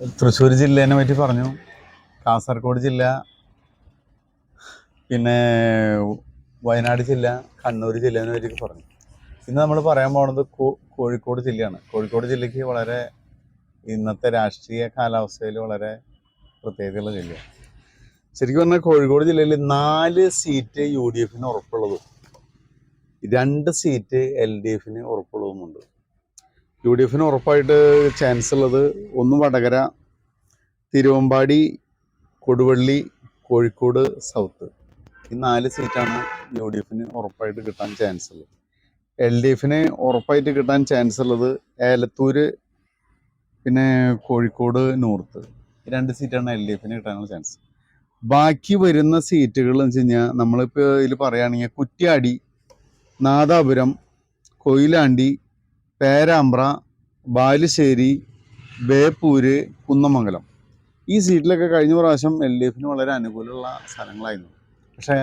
തൃശ്ശൂർ ജില്ലേനെ പറ്റി പറഞ്ഞു. കാസർഗോഡ് ജില്ല പിന്നെ വയനാട് ജില്ല കണ്ണൂർ ജില്ലേനെ പറ്റി പറഞ്ഞു. ഇന്ന് നമ്മൾ പറയാൻ പോകുന്നത് കോഴിക്കോട് ജില്ലയാണ്. കോഴിക്കോട് ജില്ലയ്ക്ക് വളരെ ഇന്നത്തെ രാഷ്ട്രീയ കാലാവസ്ഥയിൽ വളരെ പ്രത്യേകതയുള്ള ജില്ലയാണ്. ശരിക്കും പറഞ്ഞാൽ കോഴിക്കോട് ജില്ലയിൽ നാല് സീറ്റ് യു ഡി എഫിന് ഉറപ്പുള്ളതും രണ്ട് സീറ്റ് എൽ ഡി എഫിന് ഉറപ്പുള്ളതുമുണ്ട്. യു ഡി എഫിന് ഉറപ്പായിട്ട് ചാൻസ് ഉള്ളത് ഒന്ന് വടകര തിരുവമ്പാടി കൊടുവള്ളി കോഴിക്കോട് സൗത്ത് ഈ നാല് സീറ്റാണ് യു ഡി എഫിന് ഉറപ്പായിട്ട് കിട്ടാൻ ചാൻസ് ഉള്ളത്. എൽ ഡി എഫിന് ഉറപ്പായിട്ട് കിട്ടാൻ ചാൻസ് ഉള്ളത് ഏലത്തൂര് പിന്നെ കോഴിക്കോട് നോർത്ത് രണ്ട് സീറ്റാണ് എൽ ഡി എഫിന് കിട്ടാനുള്ള ചാൻസ് ബാക്കി വരുന്ന സീറ്റുകൾ എന്ന് വെച്ച് കഴിഞ്ഞാൽ നമ്മളിപ്പോൾ ഇതിൽ പറയുകയാണെങ്കിൽ കുറ്റ്യാടി നാദാപുരം കൊയിലാണ്ടി പേരാമ്പ്ര ബാലുശ്ശേരി ബേപ്പൂര് കുന്നമംഗലം. ഈ സീറ്റിലൊക്കെ കഴിഞ്ഞ പ്രാവശ്യം എൽ ഡി എഫിന് വളരെ അനുകൂലമുള്ള സ്ഥലങ്ങളായിരുന്നു. പക്ഷേ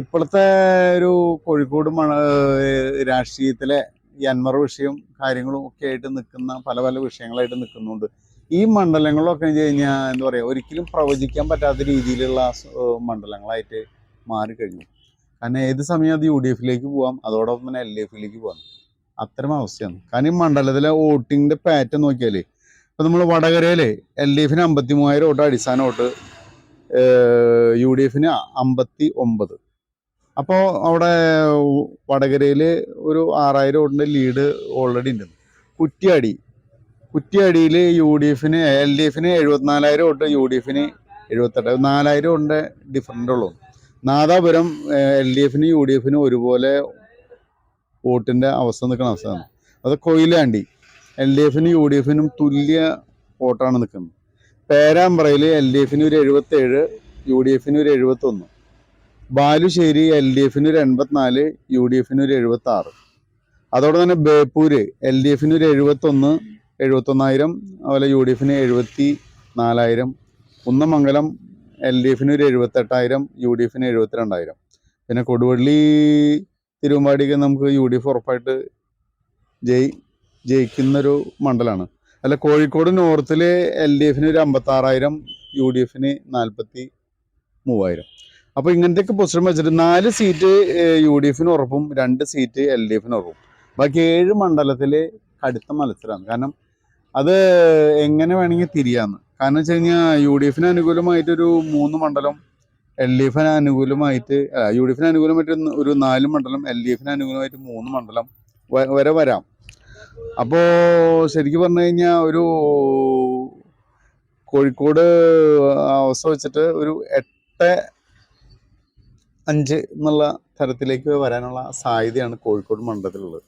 ഇപ്പോഴത്തെ ഒരു കോഴിക്കോട് മണ രാഷ്ട്രീയത്തിലെ ഈ അന്മർ വിഷയം കാര്യങ്ങളും ഒക്കെ ആയിട്ട് നിൽക്കുന്ന പല പല വിഷയങ്ങളായിട്ട് നിൽക്കുന്നുണ്ട്. ഈ മണ്ഡലങ്ങളൊക്കെ എന്ന് കഴിഞ്ഞാൽ എന്താ പറയുക ഒരിക്കലും പ്രവചിക്കാൻ പറ്റാത്ത രീതിയിലുള്ള മണ്ഡലങ്ങളായിട്ട് മാറിക്കഴിഞ്ഞു. കാരണം ഏത് സമയം അത് യു ഡി എഫിലേക്ക് പോവാം അതോടൊപ്പം തന്നെ എൽ ഡി എഫിലേക്ക് പോവാം. അത്തരം അവസ്ഥയാണ്. കാരണം ഈ മണ്ഡലത്തിലെ വോട്ടിങ്ങിന്റെ പാറ്റേൺ നോക്കിയാൽ ഇപ്പൊ നമ്മൾ വടകരയിൽ എൽ ഡി എഫിന് അമ്പത്തി മൂവായിരം വോട്ട് അടിസ്ഥാന വോട്ട് യു ഡി എഫിന് അമ്പത്തി ഒമ്പത് അപ്പോൾ അവിടെ വടകരയിൽ ഒരു ആറായിരം വോട്ടിന്റെ ലീഡ് ഓൾറെഡി ഉണ്ട്. കുറ്റ്യാടി കുറ്റ്യാടിയിൽ യു ഡി എഫിന് എൽ ഡി എഫിന് എഴുപത്തിനാലായിരം വോട്ട് യു ഡി എഫിന് എഴുപത്തെട്ട് നാലായിരം വോട്ടിന്റെ ഡിഫറന്റ് ഉള്ളൂ. നാദാപുരം എൽ ഡി എഫിന് യു ഡി എഫിന് ഒരുപോലെ വോട്ടിന്റെ അവസ്ഥ നിൽക്കുന്ന അവസ്ഥയാണ്. അത് കൊയിലാണ്ടി. എൽ ഡി എഫിനും യു ഡി എഫിനും തുല്യ വോട്ടാണ് നിൽക്കുന്നത്. പേരാമ്പ്രയിൽ എൽ ഡി എഫിന് ഒരു എഴുപത്തേഴ് യു ഡി എഫിന് ഒരു എഴുപത്തൊന്ന്. ബാലുശ്ശേരി എൽ ഡി എഫിന് ഒരു എൺപത്തിനാല് യു ഡി എഫിന് ഒരു എഴുപത്തി ആറ് അതോടെ തന്നെ ബേപ്പൂര് എൽ ഡി എഫിന് ഒരു എഴുപത്തൊന്ന് എഴുപത്തൊന്നായിരം അതുപോലെ യു ഡി എഫിന് എഴുപത്തി നാലായിരം കുന്നമംഗലം എൽ ഡി എഫിന് ഒരു എഴുപത്തെട്ടായിരം യു ഡി എഫിന് എഴുപത്തിരണ്ടായിരം. പിന്നെ കൊടുവള്ളി തിരുവമ്പാടിക്ക് നമുക്ക് യു ഡി എഫ് ഉറപ്പായിട്ട് ജയി ജയിക്കുന്നൊരു മണ്ഡലമാണ് അല്ല കോഴിക്കോട് നോർത്തിൽ എൽ ഡി എഫിന് ഒരു അമ്പത്താറായിരം യു ഡി എഫിന് നാൽപ്പത്തി മൂവായിരം. അപ്പോൾ ഇങ്ങനത്തെയൊക്കെ പൊസിഷൻ വെച്ചിട്ട് നാല് സീറ്റ് യു ഡി എഫിന് ഉറപ്പും രണ്ട് സീറ്റ് എൽ ഡി എഫിന് ഉറപ്പും. ബാക്കി ഏഴ് മണ്ഡലത്തിൽ കടുത്ത മത്സരമാണ് കാരണം അത് എങ്ങനെ വേണമെങ്കിൽ തിരിയാന്ന്. കാരണം വെച്ച് കഴിഞ്ഞാൽ യു ഡി എഫിന് അനുകൂലമായിട്ടൊരു മൂന്ന് മണ്ഡലം എൽ ഡി എഫിന് അനുകൂലമായിട്ട് യു ഡി എഫിന് അനുകൂലമായിട്ട് ഒരു നാല് മണ്ഡലം എൽ ഡി എഫിന് അനുകൂലമായിട്ട് മൂന്ന് മണ്ഡലം വരെ വരാം. അപ്പോൾ ശരിക്കും പറഞ്ഞു കഴിഞ്ഞാൽ ഒരു കോഴിക്കോട് അവസ്ഥ വെച്ചിട്ട് ഒരു എട്ട് അഞ്ച് എന്നുള്ള തരത്തിലേക്ക് വരാനുള്ള സാധ്യതയാണ് കോഴിക്കോട് മണ്ഡലത്തിലുള്ളത്.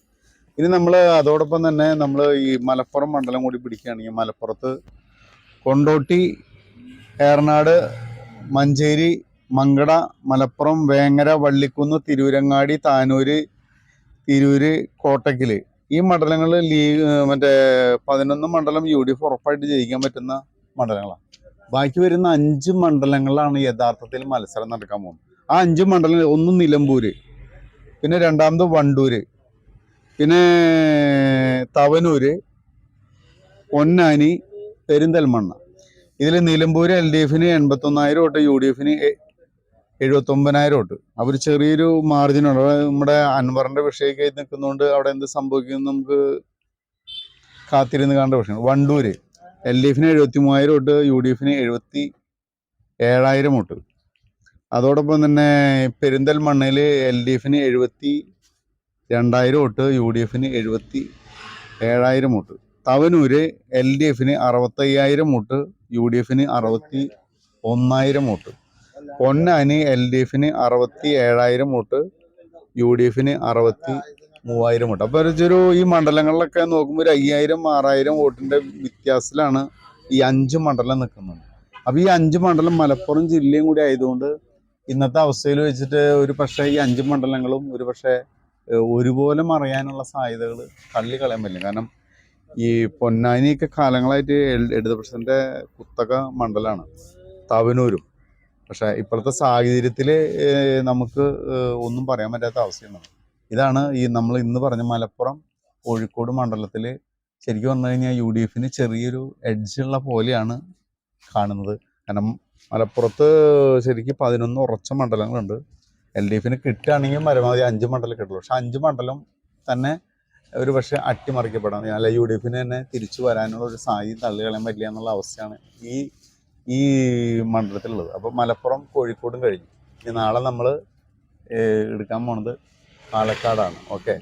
ഇനി നമ്മൾ അതോടൊപ്പം തന്നെ നമ്മൾ ഈ മലപ്പുറം മണ്ഡലം കൂടി പിടിക്കുകയാണെങ്കിൽ മലപ്പുറത്ത് കൊണ്ടോട്ടി ഏറനാട് മഞ്ചേരി മങ്കട മലപ്പുറം വേങ്ങര വള്ളിക്കുന്ന് തിരൂരങ്ങാടി താനൂര് തിരൂര് കോട്ടക്കൽ ഈ മണ്ഡലങ്ങൾ ലീഗ് മറ്റേ പതിനൊന്ന് മണ്ഡലം യു ഡി എഫ് ഉറപ്പായിട്ട് ജയിക്കാൻ പറ്റുന്ന മണ്ഡലങ്ങളാണ്. ബാക്കി വരുന്ന അഞ്ച് മണ്ഡലങ്ങളിലാണ് യഥാർത്ഥത്തിൽ മത്സരം നടക്കാൻ പോകുന്നത്. ആ അഞ്ച് മണ്ഡലം ഒന്ന് നിലമ്പൂര് പിന്നെ രണ്ടാമത് വണ്ടൂര് പിന്നെ തവനൂര് പൊന്നാനി പെരിന്തൽമണ്ണ. ഇതിൽ നിലമ്പൂര് എൽ ഡി എഫിന് എൺപത്തൊന്നായിരം തൊട്ട് യു ഡി എഫിന് എഴുപത്തൊമ്പതിനായിരം വോട്ട് അവർ ചെറിയൊരു മാർജിനുണ്ട് നമ്മുടെ അൻവറിന്റെ വിഷയമൊക്കെ ആയി നിൽക്കുന്നതുകൊണ്ട് അവിടെ എന്ത് സംഭവിക്കും നമുക്ക് കാത്തിരുന്ന് കാണേണ്ട വിഷയമാണ് വണ്ടൂര്. എൽ ഡി എഫിന് എഴുപത്തി മൂവായിരം വോട്ട് യു ഡി എഫിന് എഴുപത്തി ഏഴായിരം വോട്ട് അതോടൊപ്പം തന്നെ പെരിന്തൽമണ്ണയിൽ എൽ ഡി എഫിന് എഴുപത്തി രണ്ടായിരം വോട്ട് യു ഡി എഫിന് എഴുപത്തി ഏഴായിരം വോട്ട് തവനൂര് എൽ ഡി എഫിന് അറുപത്തയ്യായിരം വോട്ട് യു ഡി എഫിന് അറുപത്തി ഒന്നായിരം വോട്ട് പൊന്നാനി എൽ ഡി എഫിന് അറുപത്തി ഏഴായിരം വോട്ട് യു ഡി എഫിന് അറുപത്തി മൂവായിരം വോട്ട്. അപ്പോൾ ഒരു ഈ മണ്ഡലങ്ങളിലൊക്കെ നോക്കുമ്പോൾ ഒരു അയ്യായിരം ആറായിരം വോട്ടിന്റെ വ്യത്യാസത്തിലാണ് ഈ അഞ്ച് മണ്ഡലം നിൽക്കുന്നത്. അപ്പോൾ ഈ അഞ്ച് മണ്ഡലം മലപ്പുറം ജില്ലയും കൂടി ആയതുകൊണ്ട് ഇന്നത്തെ അവസ്ഥയിൽ വെച്ചിട്ട് ഒരു പക്ഷേ ഈ അഞ്ച് മണ്ഡലങ്ങളും ഒരു പക്ഷേ ഒരുപോലെ മറയാനുള്ള സാധ്യതകൾ തള്ളിക്കളയാൻ പറ്റില്ല. കാരണം ഈ പൊന്നാനിയൊക്കെ കാലങ്ങളായിട്ട് ഇടതുപക്ഷത്തിന്റെ കുത്തക മണ്ഡലമാണ്. തവനൂരും. പക്ഷെ ഇപ്പോഴത്തെ സാഹചര്യത്തിൽ നമുക്ക് ഒന്നും പറയാൻ പറ്റാത്ത അവസ്ഥയാണ് ഇതാണ് ഈ നമ്മൾ ഇന്ന് പറഞ്ഞ മലപ്പുറം കോഴിക്കോട് മണ്ഡലത്തിൽ ശരിക്കും പറഞ്ഞു കഴിഞ്ഞാൽ യു ഡി എഫിന് ചെറിയൊരു എഡ്ജുള്ള പോലെയാണ് കാണുന്നത്. കാരണം മലപ്പുറത്ത് ശരിക്കും പതിനൊന്ന് ഉറച്ച മണ്ഡലങ്ങളുണ്ട്. എൽ ഡി എഫിന് കിട്ടുകയാണെങ്കിൽ പരമാവധി അഞ്ച് മണ്ഡലം കിട്ടുള്ളൂ. പക്ഷെ അഞ്ച് മണ്ഡലം തന്നെ ഒരു പക്ഷേ അട്ടിമറിക്കപ്പെടാം. അല്ല യു ഡി എഫിന് തന്നെ തിരിച്ചു വരാനുള്ള ഒരു സാഹചര്യം തള്ളികളയാൻ പറ്റില്ല എന്നുള്ള അവസ്ഥയാണ് ഈ ഈ മണ്ഡലത്തിലുള്ളത്. അപ്പോൾ മലപ്പുറം കോഴിക്കോടും കഴിഞ്ഞു. ഇനി നാളെ നമ്മൾ എടുക്കാൻ പോണത് പാലക്കാടാണ്. ഓക്കെ.